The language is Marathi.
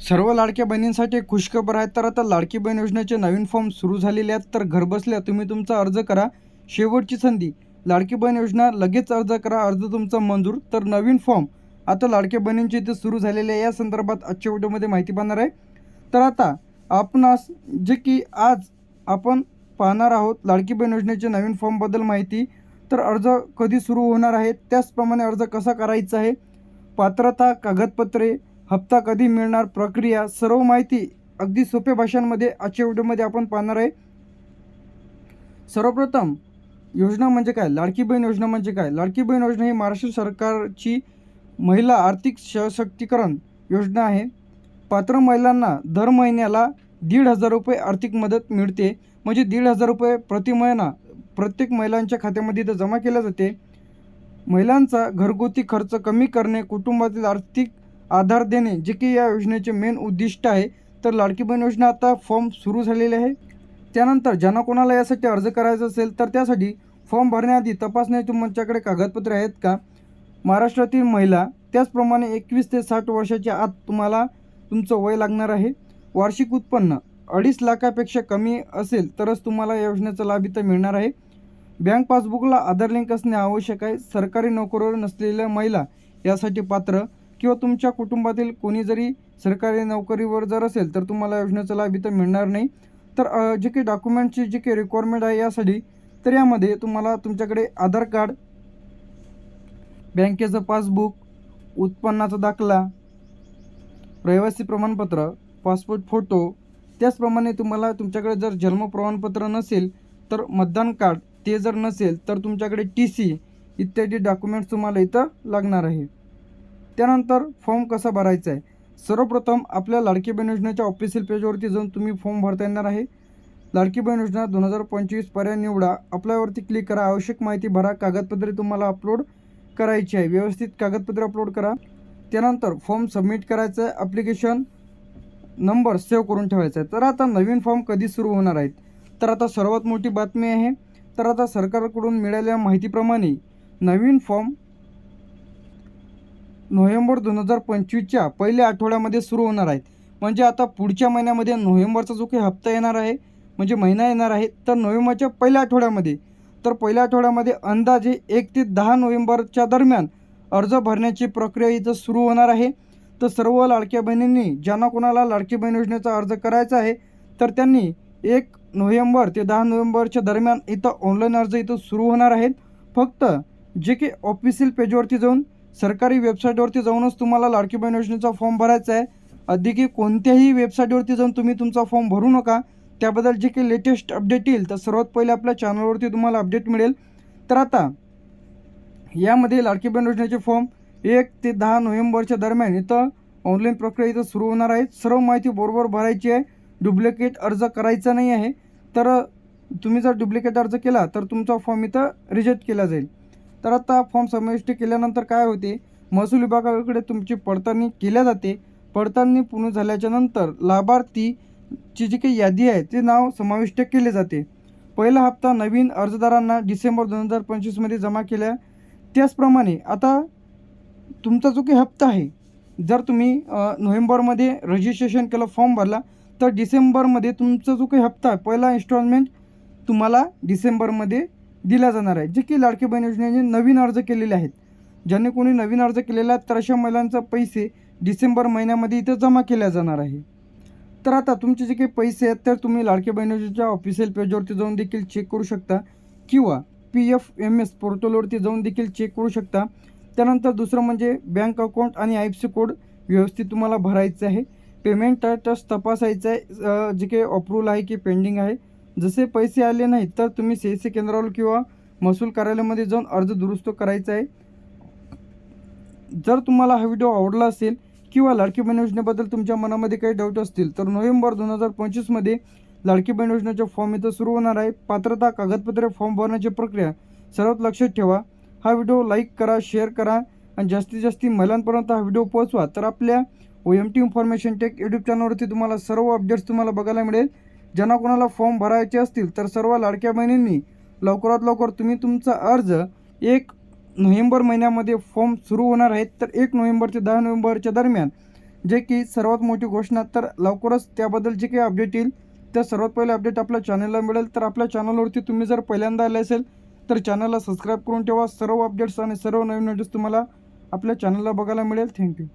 सर्व लाडक्या बहिणींसाठी खुशखबर आहे तर आता लाडकी बहीण योजनेचे नवीन फॉर्म सुरू झालेले आहेत. तर घरबसल्या तुम्ही तुमचा अर्ज करा. शेवटची संधी लाडकी बहीण योजना लगेच अर्ज करा. अर्ज तुमचा मंजूर. तर नवीन फॉर्म आता लाडक्या बहिणींचे इथे सुरू झालेले आहे. या संदर्भात आजच्या व्हिडिओमध्ये माहिती पाहणार आहे. तर आता आपणास जे की आज आपण पाहणार आहोत लाडकी बहीण योजनेचे नवीन फॉर्मबद्दल माहिती. तर अर्ज कधी सुरू होणार आहे? त्याचप्रमाणे अर्ज कसा करायचा आहे? पात्रता कागदपत्रे हप्ता कधी मिळणार प्रक्रिया सर्व माहिती अगदी सोप्या भाषांमध्ये आजच्या व्हिडिओमध्ये आपण पाहणार आहे. सर्वप्रथम योजना म्हणजे काय? लाडकी बहीण योजना म्हणजे काय? लाडकी बहीण योजना ही महाराष्ट्र सरकारची महिला आर्थिक सशक्तीकरण योजना आहे. पात्र महिलांना दर महिन्याला दीड हजार रुपये आर्थिक मदत मिळते. म्हणजे दीड हजार रुपये प्रति महिना प्रत्येक महिलांच्या खात्यामध्ये इथं जमा केल्या जाते. महिलांचा घरगुती खर्च कमी करणे कुटुंबातील आर्थिक आधार देणे जे की या योजनेचे मेन उद्दिष्ट आहे. तर लाडकी बहीण योजना आता फॉर्म सुरू झालेली आहे. त्यानंतर ज्यांना कोणाला यासाठी अर्ज करायचा असेल तर त्यासाठी फॉर्म भरण्याआधी तपासणे तुमच्याकडे कागदपत्रे आहेत का? महाराष्ट्रातील महिला त्याचप्रमाणे एकवीस ते साठ वर्षाच्या आत तुम्हाला तुमचं वय लागणार आहे. वार्षिक उत्पन्न अडीच लाखापेक्षा कमी असेल तरच तुम्हाला या योजनेचा लाभ इथं मिळणार आहे. बँक पासबुकला आधार लिंक असणे आवश्यक आहे. सरकारी नोकरीवर नसलेल्या महिला यासाठी पात्र किंवा तुमच्या कुटुंबातील कोणी जरी सरकारी नोकरीवर जर असेल तर तुम्हाला योजनेचा लाभ इथं मिळणार नाही. तर जे काही डॉक्युमेंटची जी काही रिक्वायरमेंट आहे यासाठी तर यामध्ये तुम्हाला तुमच्याकडे आधार कार्ड बँकेचं पासबुक उत्पन्नाचा दाखला रहिवासी प्रमाणपत्र पासपोर्ट फोटो त्याचप्रमाणे तुम्हाला तुमच्याकडे जर जन्म प्रमाणपत्र नसेल तर मतदान कार्ड ते जर नसेल तर तुमच्याकडे टी सी इत्यादी डॉक्युमेंट्स तुम्हाला इथं लागणार आहे. त्यानंतर फॉर्म कसा भरायचा आहे? सर्वप्रथम आपल्या लाडकी बहीण योजनेच्या ऑफिशियल पेजवरती जाऊन तुम्ही फॉर्म भरता येणार आहे. लाडकी बहीण योजना दोन हजार पंचवीस पर्याय निवडा. अप्लायवरती क्लिक करा. आवश्यक माहिती भरा. कागदपत्रे तुम्हाला अपलोड करायची आहे. व्यवस्थित कागदपत्रे अपलोड करा. त्यानंतर फॉर्म सबमिट करायचं आहे. ॲप्लिकेशन नंबर सेव्ह करून ठेवायचा आहे. तर आता नवीन फॉर्म कधी सुरू होणार आहेत? तर आता सर्वात मोठी बातमी आहे. तर आता सरकारकडून मिळालेल्या माहितीप्रमाणे नवीन फॉर्म नोव्हेंबर दोन हजार पंचवीसच्या पहिल्या आठवड्यामध्ये सुरू होणार आहेत. म्हणजे आता पुढच्या महिन्यामध्ये नोव्हेंबरचा जो काही हप्ता येणार आहे म्हणजे महिना येणार आहे तर नोव्हेंबरच्या पहिल्या आठवड्यामध्ये. तर पहिल्या आठवड्यामध्ये अंदाजे एक ते दहा नोव्हेंबरच्या दरम्यान अर्ज भरण्याची प्रक्रिया इथं सुरू होणार आहे. तर सर्व लाडक्या बहिणींनी ज्यांना कोणाला लाडकी बहीण योजनेचा अर्ज करायचा आहे तर त्यांनी एक नोव्हेंबर ते दहा नोव्हेंबरच्या दरम्यान इथं ऑनलाईन अर्ज इथं सुरू होणार आहेत. फक्त जे की ऑफिशियल पेजवरती जाऊन सरकारी वेबसाईटवरती जाऊनच तुम्हाला लाडकी बहीण योजनेचा फॉर्म भरायचा आहे. अधिक कोणत्याही वेबसाईटवरती जाऊन तुम्ही तुमचा फॉर्म भरू नका. त्याबद्दल जे काही लेटेस्ट अपडेट येईल तर सर्वात पहिले आपल्या चॅनलवरती तुम्हाला अपडेट मिळेल. तर आता यामध्ये लाडकी बहीण योजनेचे फॉर्म एक ते दहा नोव्हेंबरच्या दरम्यान इथं ऑनलाईन प्रक्रिया इथं सुरू होणार आहे सर्व माहिती बरोबर भरायची आहे. डुप्लिकेट अर्ज करायचा नाही आहे. तर तुम्ही जर डुप्लिकेट अर्ज केला तर तुमचा फॉर्म इथं रिजेक्ट केला जाईल. तर आता फॉर्म समाविष्ट केल्यानंतर काय होते? महसूल विभागाकडे तुमची पडताळणी केल्या जाते. पडताळणी पूर्ण झाल्याच्यानंतर लाभार्थीची जी काही यादी आहे ते नाव समाविष्ट केले जाते. पहिला हप्ता नवीन अर्जदारांना डिसेंबर दोन हजार पंचवीसमध्ये जमा केल्या. त्याचप्रमाणे आता तुमचा जो काही हप्ता आहे जर तुम्ही नोव्हेंबरमध्ये रजिस्ट्रेशन केलं फॉर्म भरला तर डिसेंबरमध्ये तुमचा जो काही हप्ता आहे पहिला इन्स्टॉलमेंट तुम्हाला डिसेंबरमध्ये दिला जाणार आहे. जे की लाडकी बहीण योजनेने नवीन अर्ज केलेले आहेत. ज्यांनी कोणी नवीन अर्ज केलेला आहे तर अशा महिलांचा पैसे डिसेंबर महिन्यामध्ये इथं जमा केल्या जाणार आहे. तर आता तुमचे जे काही पैसे आहेत तर तुम्ही लाडके बहीण योजनेच्या ऑफिशियल पेजवरती जाऊन देखील चेक करू शकता. किंवा पी एफ एम एस पोर्टलवरती जाऊन देखील चेक करू शकता. त्यानंतर दुसरं म्हणजे बँक अकाउंट आणि आय एफ सी कोड व्यवस्थित तुम्हाला भरायचं आहे. पेमेंट स्टेटस तपासायचं आहे. जे काही अप्रूव्हल आहे की पेंडिंग आहे जसे पैसे आले नाहीत तर तुम्ही सी एस सी केंद्रावर किंवा महसूल कार्यालयामध्ये जाऊन अर्ज दुरुस्त करायचा आहे. जर तुम्हाला हा व्हिडिओ आवडला असेल किंवा लाडकी बहीण योजनेबद्दल तुमच्या मनामध्ये काही डाऊट असतील तर नोव्हेंबर दोन हजार पंचवीसमध्ये लाडकी बहीण योजनेचा फॉर्म इथं सुरू होणार आहे. पात्रता कागदपत्रे फॉर्म भरण्याची प्रक्रिया सर्वात लक्षात ठेवा. हा व्हिडिओ लाईक करा शेअर करा आणि जास्तीत जास्त महिलांपर्यंत हा व्हिडिओ पोहोचवा. तर आपल्या O M T information tech YouTube चॅनलवरती तुम्हाला सर्व अपडेट्स तुम्हाला बघायला मिळेल. ज्यांना कोणाला फॉर्म भरायचे असतील तर सर्व लाडक्या बहिणींनी लवकरात लवकर तुम्ही तुमचा अर्ज एक नोव्हेंबर महिन्यामध्ये फॉर्म सुरू होणार आहेत तर एक नोव्हेंबर ते दहा नोव्हेंबरच्या दरम्यान जे की सर्वात मोठी घोषणा तर लवकरच त्याबद्दल जे काही अपडेट येईल तर सर्वात पहिले अपडेट आपल्या चॅनलला मिळेल. तर आपल्या चॅनलवरती तुम्ही जर पहिल्यांदा आले असेल तर चॅनलला सबस्क्राईब करून ठेवा. सर्व अपडेट्स आणि सर्व नवीन नोटीस तुम्हाला आपल्या चॅनलला बघायला मिळेल. थँक्यू